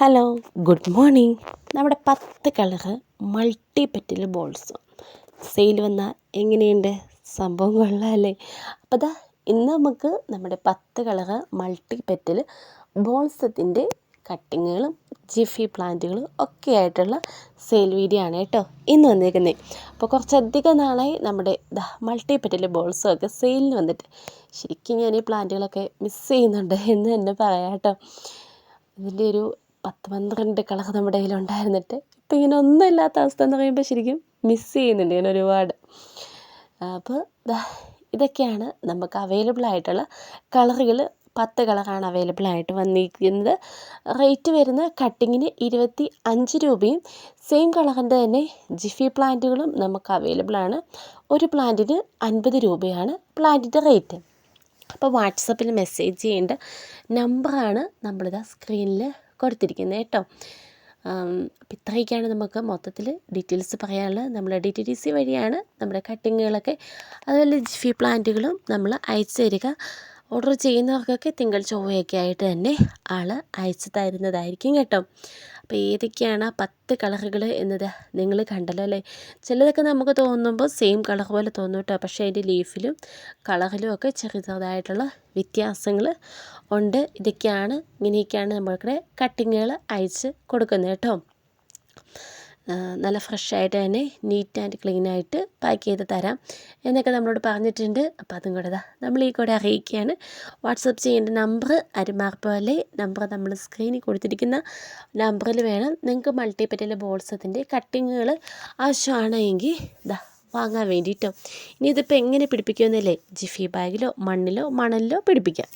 Hello good morning നമ്മുടെ പത്ത് colour multi petal balsam sale വന്ന എങ്ങനെയുണ്ട്? സംഭവം കൊള്ളാമല്ലേ അപ്പോൾ ദാ ഇന്ന് നമുക്ക് നമ്മുടെ പത്ത് കളറ് മൾട്ടി പെറ്റൽ ബോൾസത്തിന്റെ കട്ടിങ്ങുകളും ജിഫി പ്ലാന്റുകളും ഒക്കെ ആയിട്ടുള്ള സെയിൽ വീഡിയോ ആണ് കേട്ടോ ഇന്ന് വന്നേക്കുന്നത് അപ്പോൾ കുറച്ചധികം നാളായി നമ്മുടെ മൾട്ടി പെറ്റൽ ബോൾസും ഒക്കെ സെയിലിന് വന്നിട്ട്. ശരിക്കും ഞാൻ ഈ പ്ലാന്റുകളൊക്കെ മിസ് ചെയ്യുന്നുണ്ട് എന്ന് തന്നെ പറയാം കേട്ടോ. ഇതിന്റെ ഒരു പത്ത് പന്ത്രണ്ട് കളർ നമ്മുടെ കയ്യിലുണ്ടായിരുന്നിട്ട് ഇപ്പം ഇങ്ങനെ ഒന്നും ഇല്ലാത്ത അവസ്ഥ എന്ന് പറയുമ്പോൾ ശരിക്കും മിസ് ചെയ്യുന്നുണ്ട് ഞാൻ ഒരുപാട്. അപ്പോൾ ഇതൊക്കെയാണ് നമുക്ക് അവൈലബിൾ ആയിട്ടുള്ള കളറുകൾ പത്ത് കളറാണ് അവൈലബിൾ ആയിട്ട് വന്നിരിക്കുന്നത്. റേറ്റ് വരുന്ന കട്ടിങ്ങിന് ഇരുപത്തി അഞ്ച് രൂപയും സെയിം കളറിന്റെ തന്നെ ജിഫി പ്ലാന്റുകളും നമുക്ക് അവൈലബിൾ ആണ്. ഒരു പ്ലാന്റിന് അൻപത് രൂപയാണ് പ്ലാന്റിന്റെ റേറ്റ് അപ്പോൾ വാട്സപ്പിൽ മെസ്സേജ് ചെയ്യേണ്ട നമ്പറാണ് നമ്മളിതാ സ്ക്രീനിൽ കൊടുത്തിരിക്കുന്നത് കേട്ടോ. അപ്പം ഇത്രയൊക്കെയാണ് നമുക്ക് മൊത്തത്തിൽ ഡീറ്റെയിൽസ് പറയാനുള്ളത്. നമ്മൾ ഡി ടി ഡി സി വഴിയാണ് നമ്മുടെ കട്ടിങ്ങുകളൊക്കെ അതുപോലെ ജിഫി പ്ലാന്റുകളും നമ്മൾ അയച്ചു തരിക. ഓർഡർ ചെയ്യുന്നവർക്കൊക്കെ തിങ്കൾ ചൊവ്വയൊക്കെ ആയിട്ട് തന്നെ ആൾ അയച്ചു തരുന്നതായിരിക്കും കേട്ടോ. അപ്പോൾ ഏതൊക്കെയാണ് ആ പത്ത് കളറുകൾ എന്നത് നിങ്ങൾ കണ്ടല്ലോ അല്ലേ? ചിലതൊക്കെ നമുക്ക് തോന്നുമ്പോൾ സെയിം കളർ പോലെ തോന്നും കേട്ടോ. പക്ഷേ അതിന്റെ ലീഫിലും കളറിലും ഒക്കെ ചെറുതായിട്ടുള്ള വ്യത്യാസങ്ങൾ ഉണ്ട്. ഇതൊക്കെയാണ് ഇങ്ങനെയൊക്കെയാണ് നമ്മൾക്കിടെ കട്ടിങ്ങുകൾ അയച്ച് കൊടുക്കുന്നത് കേട്ടോ. നല്ല ഫ്രഷായിട്ട് തന്നെ നീറ്റ് ആൻഡ് ക്ലീൻ ആയിട്ട് പാക്ക് ചെയ്ത് തരാം. എന്നൊക്കെ നമ്മളോട് പറഞ്ഞിട്ടുണ്ട്. അപ്പോൾ അതും കൂടെ നമ്മൾ ഈ കൂടെ അറിയിക്കുകയാണ്. വാട്സപ്പ് ചെയ്യേണ്ട നമ്പർ അരിമാർപ്പോലെ നമ്പർ നമ്മൾ സ്ക്രീനിൽ കൊടുത്തിരിക്കുന്ന നമ്പറിൽ വേണം. നിങ്ങൾക്ക് മൾട്ടിപ്പറ്റൽ ബോൾസത്തിന്റെ കട്ടിങ്ങുകൾ ആവശ്യമാണ് എങ്കിൽ ഇതാ വാങ്ങാൻ വേണ്ടിയിട്ടോ ഇനി ഇതിപ്പോൾ എങ്ങനെ പിടിപ്പിക്കുമെന്നല്ലേ? ജിഫി ബാഗിലോ മണ്ണിലോ മണലിലോ പിടിപ്പിക്കാം.